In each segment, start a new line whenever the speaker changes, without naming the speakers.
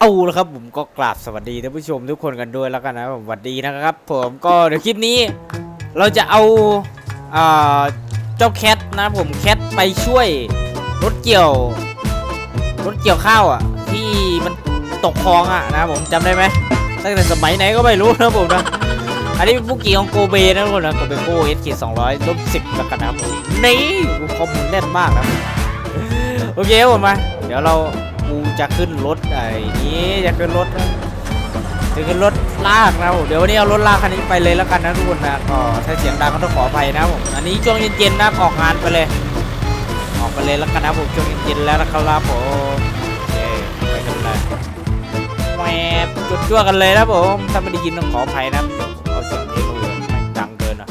เอาละครับผมก็กราบสวัสดีท่านผู้ชมทุกคนกันด้วยแล้วกันนะผมสวัสดีนะครับ ผมก็เดี๋ยวคลิปนี้ เราจะเอาเจ้าแคทนะผมแคทไปช่วยรถเกี่ยวรถเกี่ยวข้าวอะ ที่มันตกคลองอะนะผมจำได้ไหมตั้งแต่สมัยไหนก็ไม่รู้นะผมนะอันนี้เป็นผู้กี่ของโกเบนะทุกคนนะโกเบโก้เอสสองร้อยลบสิบแล้วกันนะครับผมนี่ข้อมูลแน่นมากนะโอเคผมมาเดี๋ยวเรา จะขึ้นรถไอ้นี้จะขึ้นรถจะขึ้นรถลากนะผมเดี๋ยววันนี้เอารถลากคันนี้ไปเลยแล้วกันนะทุกคนนะก็ถ้าเสียงดังก็ต้องขออภัยนะผมอันนี้ช่วงเย็นๆนะออกงานไปเลย ออกไปเลยแล้วกันนะผมช่วงเย็นๆแล้วนะครับผมโอเคไปกันเลยแหวจุดจ้วกันเลยนะผมถ้าไม่ได้ยินต้องขออภัยนะเอาเสียงเพลงอื่นมันดังเกินอะ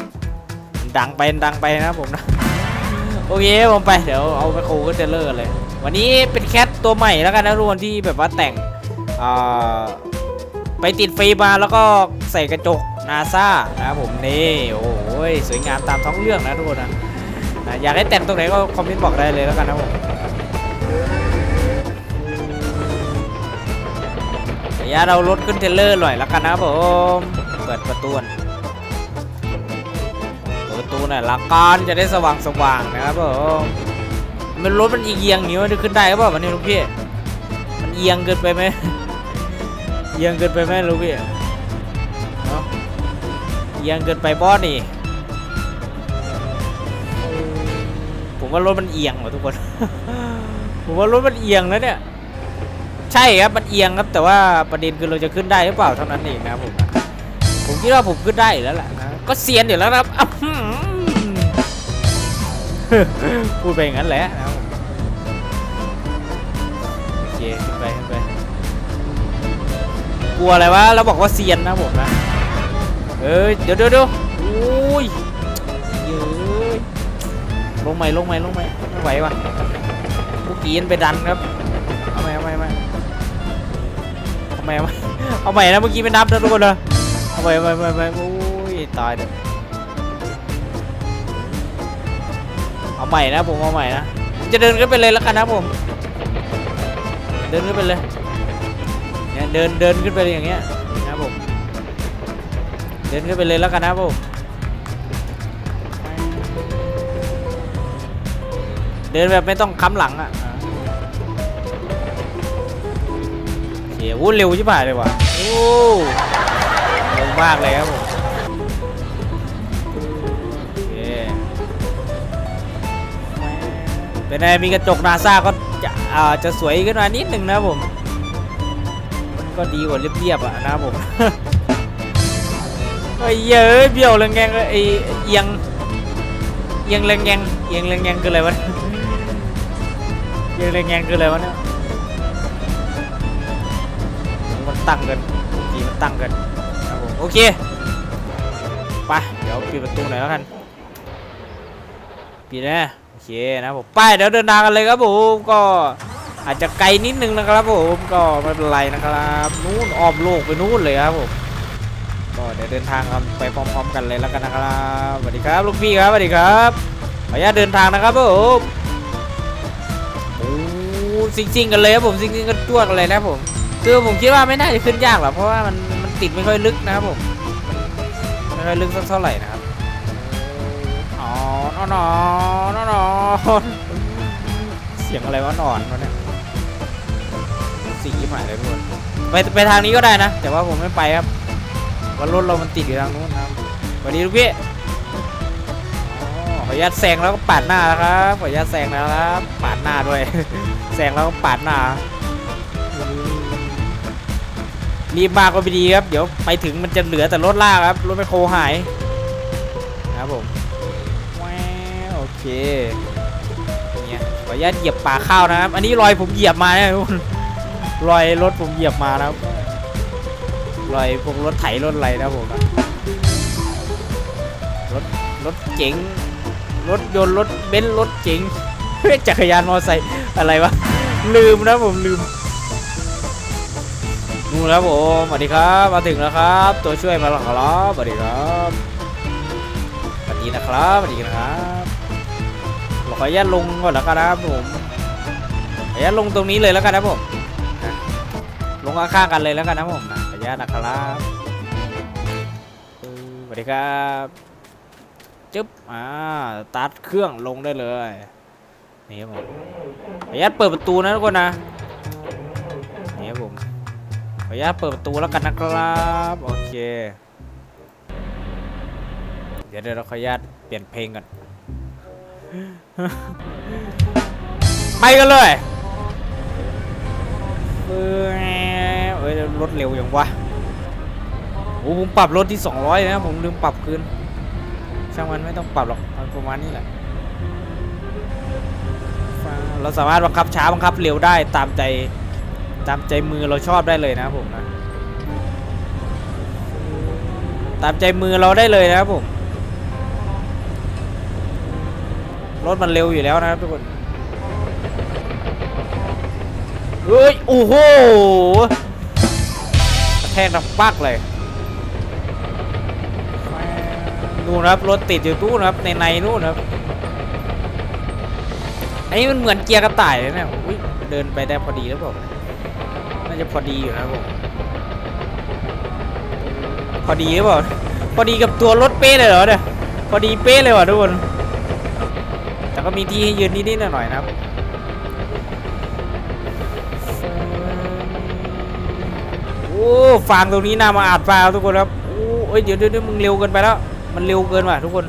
มันดังไปดังไปนะผมนะโอเคผมไปเดี๋ยวเอาไปโคก็เทเลอร์เลย วันนี้เป็น ตัวใหม่แล้วกันนะทุกคนที่แบบว่าแต่งไปติดฟิล์มาแล้วก็ใส่กระจกนาซานะครับผมนี่โอ้ยสวยงามตามท้องเรื่องนะทุกคนนะอยากให้แต่งตรงไหนก็คอมเมนต์บอกได้เลยแล้วกันนะผมเดี๋ยวเรารถขึ้นเทเลอร์หน่อยแล้วกันนะผมเปิดประตูนประตูหน่อยละกันจะได้สว่างสว่างนะครับผม มันรถมันเอียงๆอย่างนี้มันจะขึ้นได้หรือเปล่าวันนี้ลูกพี่มันเอียงเกินไปไหมเอียงเกินไปไหมลูกพี่เนาะเอียงเกินไปบอนี่ผมว่ารถมันเอียงว่ะทุกคน ผมว่ารถมันเอียงแล้วเนี่ย ใช่ครับมันเอียงครับ แต่ว่าประเด็นคือเราจะขึ้นได้หรือเปล่าเท่านั้นเองนะครับผมผมคิดว่าผมขึ้นได้แล้วแหละนะก็เซียนอยู่แล้วนะครับ พูดไปอย่างนั้นแหละนะครับผมโอเคขึ้นไปขึ้นไปกลัวอะไรวะเราบอกว่าเซียนนะผมนะเอ้ยเดี๋ยวเดี๋ยวเดี๋ยวอุ้ยเย้ยลงใหม่ลงใหม่ลงใหม่ไม่ไหววะผู้กีนไปดันครับเอาใหม่เอาใหม่เอาใหม่เอาใหม่เอาใหม่เอาใหม่นะเมื่อกี้ไม่นับนะทุกคนนะเอาใหม่เอาใหม่เอาใหม่เอาใหม่โอ้ยตายเด้อ เอาใหม่นะผมเอาใหม่นะจะเดินขึ้นไปเลยแล้วกันนะผม เดินขึ้นไปเลยเนี่ยเดินเดินขึ้นไปอย่างเงี้ยนะผมเดินขึ้นไปเลยแล้วกันนะผมเดินแบบไม่ต้องค้ำหลังอะโอเคโอ้เร็วชิบหายเลยว่ะโอ้เร็วมากเลยครับผม เป็นไงมีกระจกนาซาก็จะอ่าจะสวยขึ้นมานิดหนึ่งนะผมมันก็ดีกว่าเรียบๆอะนะผมเฮ้ยเยอะเบี้ยวแรงแงงไอ้เอียงเอียงแรงแงงเอียงแรงแงงคืออะไรวะเอียงแรงแงงคืออะไรวะเนี่ยมันตั้งกันทีมันตั้งกันครับผมโอเคไปเดี๋ยวปิดประตูหน่อยแล้วกันปิดนะโอ เคนะผมไปเดี๋ยวเดินทางกันเลยครับผมก็อาจจะไกลนิดนึงนะครับผมก็ไม่เป็นไรนะครับนู้นอ้อมโลกไปนู้นเลยครับผมก็เดี๋ยวเดินทางกันไปพร้อม ๆ กันเลยแล้วกันนะครับสวัสดีครับลูกพี่ครับสวัสดีครับขออนุญาตเดินทางนะครับผมโอ้ซิงๆกันเลยครับผมซิงๆกันจ้วกันเลยนะผมคือผมคิดว่าไม่น่าจะขึ้นยากหรอกเพราะว่ามันมันติดไม่ค่อยลึกนะครับผมไม่ค่อยลึกสักเท่าไหร่นะครับ อ๋อนอนอนอนอนเสียงอะไรวะนอนวะเนี่ยสีหมายเลยทุกคนไปไปทางนี้ก็ได้นะ แต่ว่าผมไม่ไปครับว่ารถเรามันติดอยู่ทางนู้นนะครับสวัสดีลูกพี่อ๋อขออนุญาตแซงแล้วก็ปาดหน้าครับขออนุญาตแซงแล้วครับปาดหน้าด้วยแซงแล้วก็ปาดหน้ารีบมากก็ไม่ดีครับ เดี๋ยวไปถึงมันจะเหลือแต่รถลากครับรถไมคโคหายนะครับผม เคเนี่ยขออนุญาตเหยียบป่าข้าวนะครับ อันนี้รอยผมเหยียบมานี่ยทุกคนรอยรถผมเหยียบมานะครับรอยพวกรถไถรถอะไรนะผมนะรถรถเก๋งรถยนต์รถเบนซ์รถเก๋งจักรยานมอเตอร์ไซค์อะไรวะลืมนะผมลืมนู่นแล้วผมสวัสดีครับมาถึงแล้วครับ ตัวช่วยมาแล้วครับสวัสดีครับสวัสดีนะครับสวัสดีนะครับ ขออนุญาตลงก่อนแล้วกันนะครับผมขออนุญาตลงตรงนี้เลยแล้วกันนะผมลงข้างๆกันเลยแล้วกันนะผมขออนุญาตนะครับสวัสดีครับจึ๊บอ่าตาร์ทเครื่องลงได้เลยนี่ครับผมขออนุญาตเปิดประตูนะทุกคนนะนี่ครับผมขออนุญาตเปิดประตูแล้วกันนะครับโอเคเดี๋ยวเดี๋ยวเราขออนุญาตเปลี่ยนเพลงก่อน ไปกันเลยเอ้ยเอ้ยรถเร็วอย่างวะโอ้ผมปรับรถที่ 200เลยนะผมลืมปรับคืนช่างมันไม่ต้องปรับหรอกมันประมาณนี้แหละเราสามารถบังคับช้าบังคับเร็วได้ตามใจตามใจมือเราชอบได้เลยนะครับผมนะ ตามใจมือเราได้เลยนะครับผม รถมันเร็วอยู่แล้วนะครับทุกคนเฮ้ยโอ้โหแทกดังปักเลยนู่นนะครับรถติดอยู่ตู้นะครับในในนู่นะครับอันนี้มันเหมือนเกียร์กระต่ายเลยนะอุ้ยเดินไปได้พอดีแล้วเปล่าน่าจะพอดีอยู่นะครับผมพอดีหรือเปล่าพอดีกับตัวรถเป๊ะเลยเหรอเนี่ยพอดีเป๊ะเลยว่ะทุกคน ก็มีที่ให้ยืนนิดๆหน่อยๆนะครับโอ้ฟางตรงนี้น่ามาอาดฟางทุกคนครับโอ้เอ้ยเดี๋ยวเดี๋ยวเดี๋ยวมึงเร็วเกินไปแล้ว มันเร็วเกินว่ะทุกคน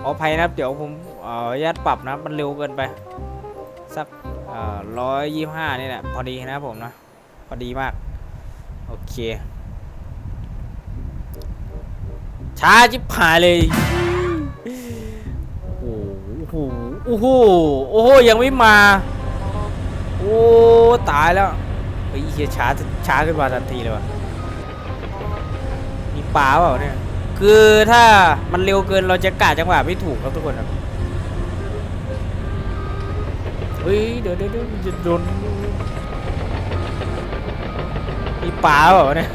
ขออภัยนะครับเดี๋ยวผมอ่อญาตปรับนะมันเร็วเกินไปสักร้อยยี่ห้านี่แหละพอดีนะผมนะพอดีมากโอเคช้าจิบหายเลย โอ้โหโอ้โหโอ้โหยังไม่มา โอ้ตายแล้วเฮ้ยเฮียช้าช้าขึ้นมาทันทีเลยว่ะมีปลาเปล่าเนี่ยคือถ้ามันเร็วเกินเราจะกะจังหวะไม่ถูกครับทุกคนครับเฮ้ยเดี๋ยวเดี๋ยวเดี๋ยวมันจะโดนมีปลาเปล่าเนี่ย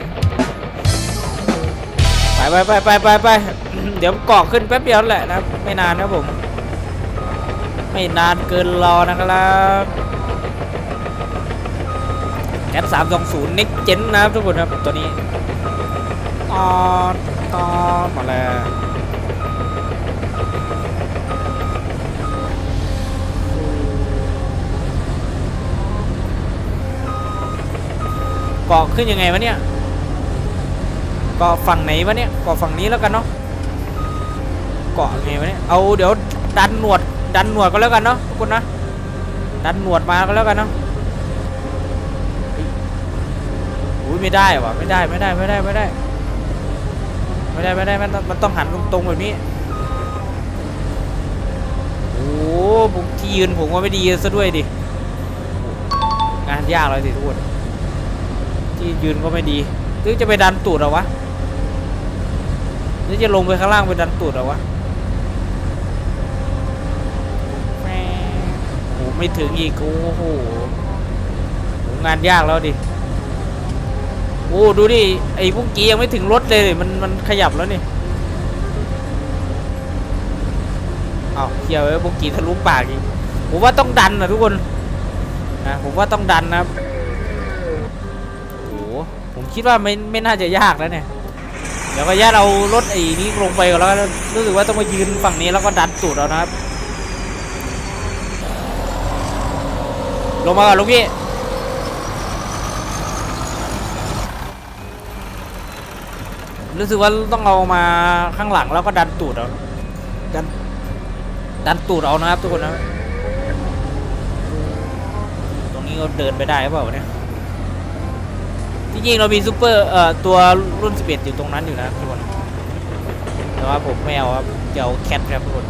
ไปไปไปไปไปไปเดี๋ยวเกาะขึ้นแป๊บเดียวแหละนะไม่นานนะผม ไม่นานเกินรอนะครับแก๊สามสองศูนย์นิกเจนนะครับทุกคนครับตัวนี้ตอนตอนมาแล้วเกาะขึ้นยังไงวะเนี่ยเกาะฝั่งไหนวะเนี่ยเกาะฝั่งนี้แล้วกันเนาะเกาะไงวะเนี่ยเอาเดี๋ยวดันหนวด ดันหนวดก็แล้วกันเนาะทุกคนนะดันหนวดมาก็แล้วกันเนาะอุ้ยไม่ได้วะไม่ได้ไม่ได้ไม่ได้ไม่ได้ไม่ได้ไม่ได้มันต้องมันต้องหันตรงๆแบบนี้โอ้ผมที่ยืนผมว่าไม่ดีซะด้วยดิงานยากเลยสิทุกคนที่ยืนก็ไม่ดีหรือจะไปดันตูดเหรอวะหรือจะลงไปข้างล่างไปดันตูดเหรอวะแม่โอ้ ไม่ถึงอีกโอ้โหงานยากแล้วดิโอ้ดูดิไอ้พวกกี้ยังไม่ถึงรถเลยมันมันขยับแล้วนี่อ้าวเฮียวไอ้พวกกี้ทะลุปากอีกผมว่าต้องดันนะทุกคนนะผมว่าต้องดันนะครับโอ้ผมคิดว่าไม่ไม่น่าจะยากแล้วเนี่ยเดี๋ยวก็ญาตเอารถไอ้นี้ลงไปก่อนแล้วกันรู้สึกว่าต้องมายืนฝั่งนี้แล้วก็ดันตูดเอานะครับ ลงมาก่อนลูกพี่รู้สึกว่าต้องเอามาข้างหลังแล้วก็ดันตูดเอาดันดันตูดเอานะครับทุกคนนะตรงนี้ก็เดินไปได้หรือเปล่าเนี่ยจริงๆเรามีซูเปอร์เอ่อตัวรุ่น 11 อยู่ตรงนั้นอยู่นะทุกคนแต่ว่าผมไม่เอาครับจะเอาแคทครับทุกคน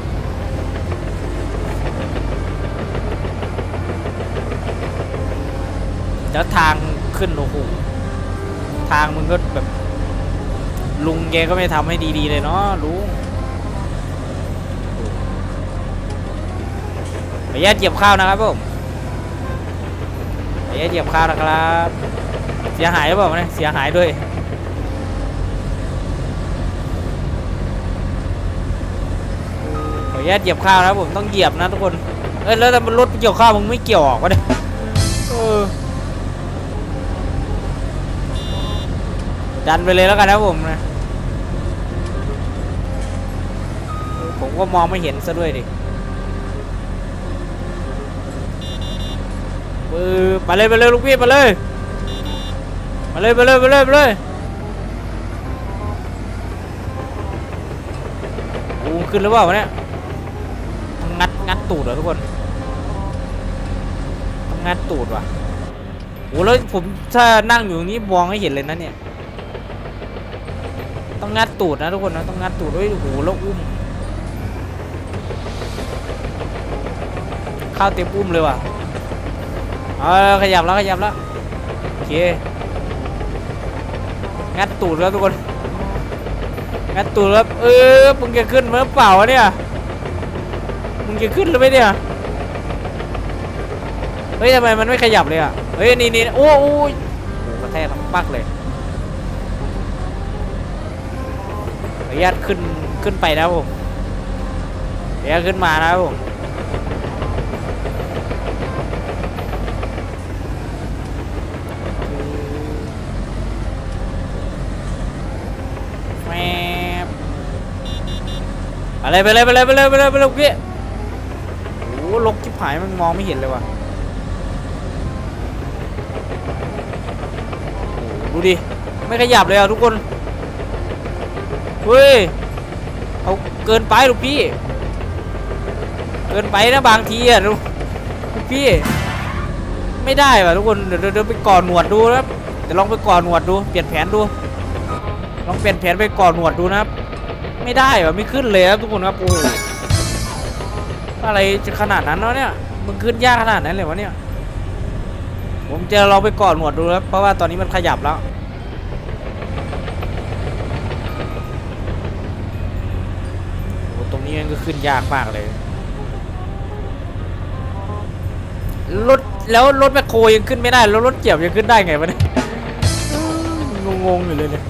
แล้วทางขึ้นโอ้โหทางมึงก็แบบ ลุงแกก็ไม่ทำให้ดีๆเลยเนาะลุงขออนุญาตเหยียบข้าวนะครับผมขออนุญาตเหยียบข้าวนะครับ เสียหายหรือเปล่าเนี่ยเสียหายด้วยขออนุญาตเหยียบข้าวนะครับผมต้องเหยียบนะทุกคนเอ้ยแล้วแต่รถเกี่ยวข้าวมึงไม่เกี่ยวออกวะเนี่ยเออ ดันไปเลยแล้วกันนะผมนะผมก็มองไม่เห็นซะด้วยดิเออไปเลยไปเลยลูกพี่ไปเลยมาเลยไปเลยไปเลยไปเลยโอ้ขึ้นหรือเปล่าวะเนี่ยงัดงัดตูดเหรอทุกคนงงัดตูดว่ะโอ้แล้วผมถ้านั่งอยู่ตรงนี้มองให้เห็นเลยนะเนี่ย ต้องงัดตูดนะทุกคนนะต้องงัดตูดด้วยโอ้โหแล้วอุ้มข้าวเต็มอุ้มเลยว่ะเอาขยับแล้วขยับแล้วโอเคงัดตูดแล้วทุกคนงัดตูดแล้วเออมึงจะขึ้นมาหรือเปล่าเนี่ยมึงจะขึ้นหรือไม่เนี่ยเฮ้ยทำไมมันไม่ขยับเลยอะเฮ้ยนี่นี่โอ้โอ้ยโอ้กระแทกทั้งปักเลย นุญาตขึ้นขึ้นไปนะผมขออนุญาตขึ้นมานะผมแมบไปเลยไปเลยไปเลยไปเลยไปเลยไปเลยพี่โอ้โหลกชิบหายมันมองไม่เห็นเลยว่ะดูดิ ไม่ขยับเลยอะทุกคน เฮ้ย เอาเกินไปลูกพี่ เกินไปนะบางทีอะลูกลูกพี่ ไม่ได้ว่ะทุกคน เดี๋ยวเดี๋ยวไปก่อนหนวดดูนะครับเดี๋ยวลองไปก่อนหนวดดู เปลี่ยนแผนดู ลองเปลี่ยนแผนไปก่อนหนวดดูนะครับ ไม่ได้ว่ะไม่ขึ้นเลยครับทุกคนครับโอ้โหอะไรจะขนาดนั้นวะเนี่ย มึงขึ้นยากขนาดนั้นเลยวะเนี่ย ผมจะลองไปก่อนหนวดดูครับเพราะว่าตอนนี้มันขยับแล้ว โอ้ตรง นี้มันก็ขึ้นยากมากเลย รถแล้วรถแมคโครยังขึ้นไม่ได้ แล้วรถเกี่ยวยังขึ้นได้ไงวะเนี่ยงงๆอยู่เลยเนี่ย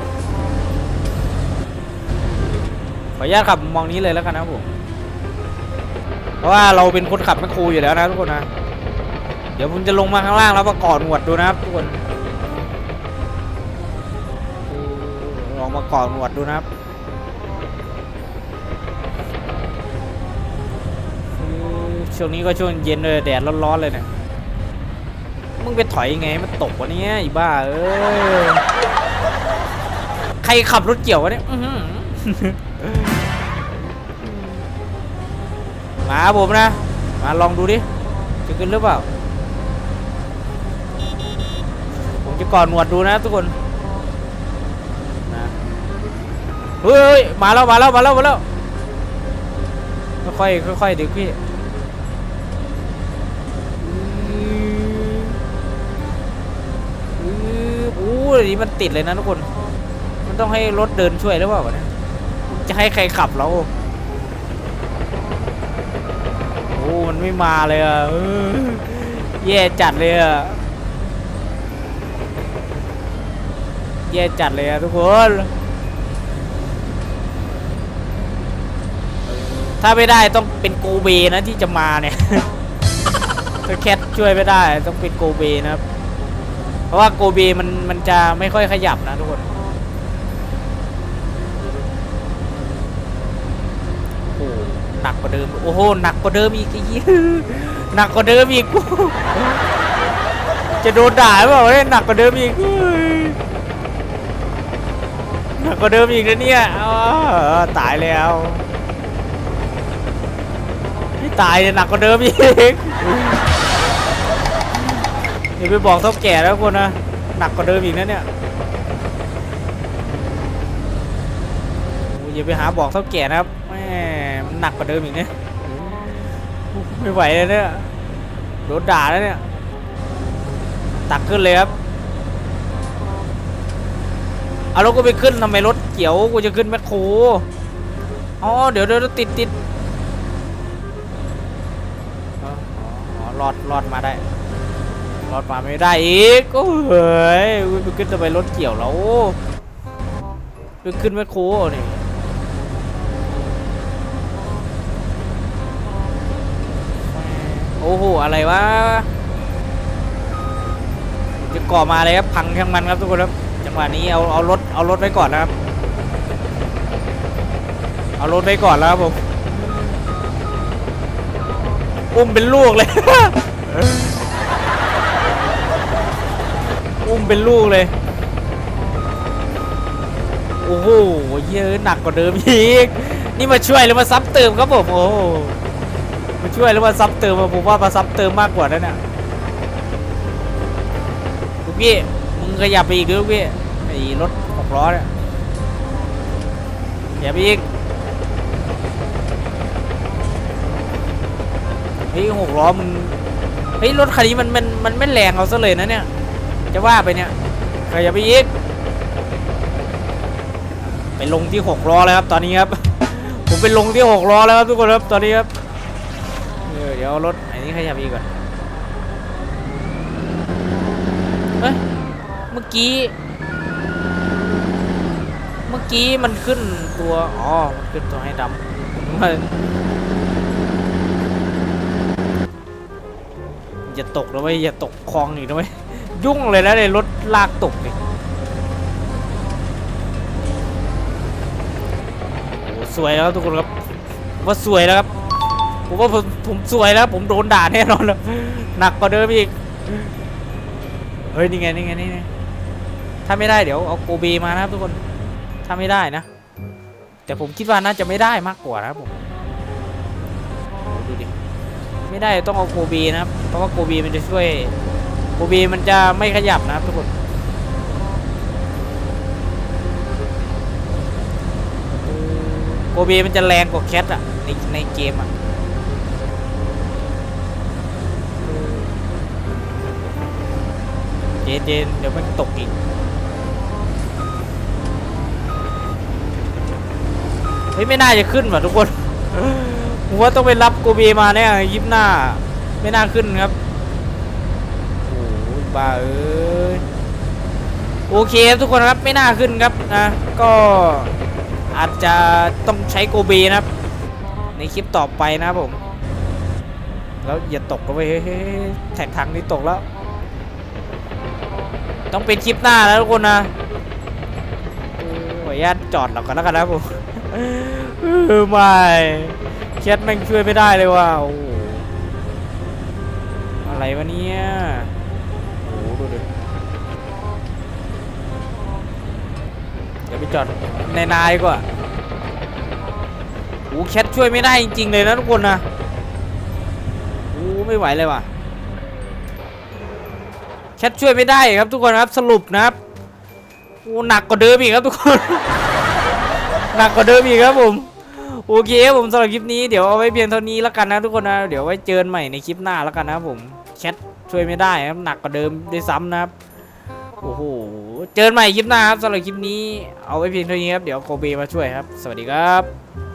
ขออนุญาตขับมองนี้เลยแล้วกันนะครับผม เพราะว่าเราเป็นคนขับแมคโครอยู่แล้วนะทุกคนนะ เดี๋ยวผมจะลงมาข้างล่างแล้วประกอบหนวดดูนะครับทุกคน ลองมาก่อหนวดดูนะครับ ช่วงนี้ก็ช่วงเย็นเลยแดดร้อนๆเลยเนี่ยมึงไปถอยยังไงมันตกวะเนี่ยอีบ้าเอ้ยใครขับรถเกี่ยววะเนี่ยมาผมนะ มาลองดูดิจะขึ้นหรือเปล่า ผมจะก่อนหนวดดูนะทุกคนนะเฮ้ยเฮ้ยมาแล้วมาแล้วมาแล้วมาแล้วค่อยค่อยๆเดี๋ยวพี่อือ อู้ยนี่มันติดเลยนะทุกคน มันต้องให้รถเดินช่วยหรือเปล่าเนี่ยจะให้ใครขับเราโอ้มันไม่มาเลยอะเออแย่จัดเลยอะแย่จัดเลยอะทุกคน ถ้าไม่ได้ต้องเป็นโกเบนะที่จะมาเนี่ยถ้าแคทช่วยไม่ได้ต้องเป็นโกเบนะครับ เพราะว่าโกเบมันมันจะไม่ค่อยขยับนะทุกคนโอ้โหหนักกว่าเดิม โอ้โห หนักกว่าเดิมอีกไอ้เหี้ยหนักกว่าเดิมอีก จะโดนด่าเปล่าเนี่ยหนักกว่าเดิมอีกหนักกว่าเดิมอีกนะเนี่ยอ้าวตายแล้วไม่ตายเนี่ยหนักกว่าเดิมอีก อย่าไปบอกเท่าแก่แล้วคนนะหนักกว่าเดิมอีกนะเนี่ยอย่าไปหาบอกเท่าแก่นะครับแหมมันหนักกว่าเดิมอีกเนี่ยไม่ไหวเลยเนี่ยโดนด่าแล้วเนี่ยตักขึ้นเลยครับเอารถกูไปขึ้นทำไมรถเกี่ยวกูจะขึ้นแมคโครอ๋อเดี๋ยวเดี๋ยวติดติดอ๋ออ๋อรอดรอดมาได้ รอดมาไม่ได้อีกโอ้เฮ้ยกูไปขึ้นทำไมรถเกี่ยวแล้วไปขึ้นแมคโครนี่โอ้โหอะไรวะจะก่อมาเลยครับพังทั้งมันครับทุกคนครับจะหวะนี้เอาเอารถเอารถไว้ก่อนนะครับ เอารถไว้ก่อนแล้วครับผมอุ้มเป็นลูกเลย อุ้ม เป็นลูกเลย โอ้โหเยอะหนักกว่าเดิมอีก นี่มาช่วยหรือมาซับเติมครับผม โอ้โหมาช่วยหรือมาซับเติมผมว่ามาซับเติมมากกว่านั่นน่ะลูกพี่มึงขยับไปอีกดิลูกพี่ไอ้รถหกล้อเนี่ยขยับไปอีกเฮ้ยหกล้อมึงเฮ้ยรถคันนี้มันมันมันไม่แรงเอาซะเลยนะเนี่ย จะว่าไปเนี่ยขยับไปอีก ไปลงที่หกล้อแล้วครับตอนนี้ครับ ผมไปลงที่หกล้อแล้วครับทุกคนครับตอนนี้ครับเดี๋ยวเอารถอันนี้ขยับอีกก่อนเอ้ยเมื่อกี้ เมื่อกี้มันขึ้นตัว อ๋อ มันขึ้นตัวให้ดำมันอย่าตกนะเว้ยอย่าตกคลองอีกนะเว้ย ยุ่งเลยนะเลยรถลากตกดิโอ้สวยแล้วทุกคนครับว่าสวยแล้วครับผมว่าผมผมสวยแล้ว ผมโดนด่าแน่นอนแล้วหนักกว่าเดิมอีกเฮ้ยนี่ไงนี่ไงนี่ไงถ้าไม่ได้เดี๋ยวเอาโกเบมานะครับทุกคนถ้าไม่ได้นะ แต่ผมคิดว่าน่าจะไม่ได้มากกว่านะครับผมดูดิไม่ได้ต้องเอาโกเบนะครับเพราะว่าโกเบมันจะช่วย โกเบมันจะไม่ขยับนะครับทุกคนโกเบมันจะแรงกว่าแคทอะในในเกมอะเจนเจนเดี๋ยวมันตกอีก เฮ้ย ไม่น่าจะขึ้นว่ะทุกคนผมว่าต้องไปรับโกเบมาแน่ยิบหน้า ไม่น่าขึ้นครับ บ้าเอ้ยโอเคครับทุกคนครับไม่น่าขึ้นครับนะ ก็อาจจะต้องใช้โกเบนะครับ ในคลิปต่อไปนะผม แล้วอย่าตกนะเว้ยเฮ้แท็กทางนี้ตกแล้ว ต้องเป็นคลิปหน้าแล้วทุกคนนะขออนุญาตจอดเรากันแล้วกันนะผมเออไม่แคทแม่งช่วยไม่ได้เลยว่ะอะไรวะเนี่ย ยวไปจอดในนายกว่าโอ้แคทช่วยไม่ได้จริงๆเลยนะทุกคนนะโอ้ไม่ไหวเลยว่ะแคทช่วยไม่ได้ครับทุกคนครับสรุปนะครับโอ้หนักกว่าเดิมอีกครับทุกคน หนักกว่าเดิมอีกครับผมโอเคครับผมสำหรับคลิปนี้เดี๋ยวเอาไว้เพียงเท่านี้แล้วกันนะทุกคนนะเดี๋ยวไว้เจอกันใหม่ในคลิปหน้าแล้วกันนะผมแคทช่วยไม่ได้ครับหนักกว่าเดิมด้วยซ้ำนะครับโอ้โห เจอกันใหม่คลิปหน้าครับสำหรับคลิปนี้เอาไว้เพียงเท่านี้ครับ เดี๋ยวโคเบมาช่วยครับ สวัสดีครับ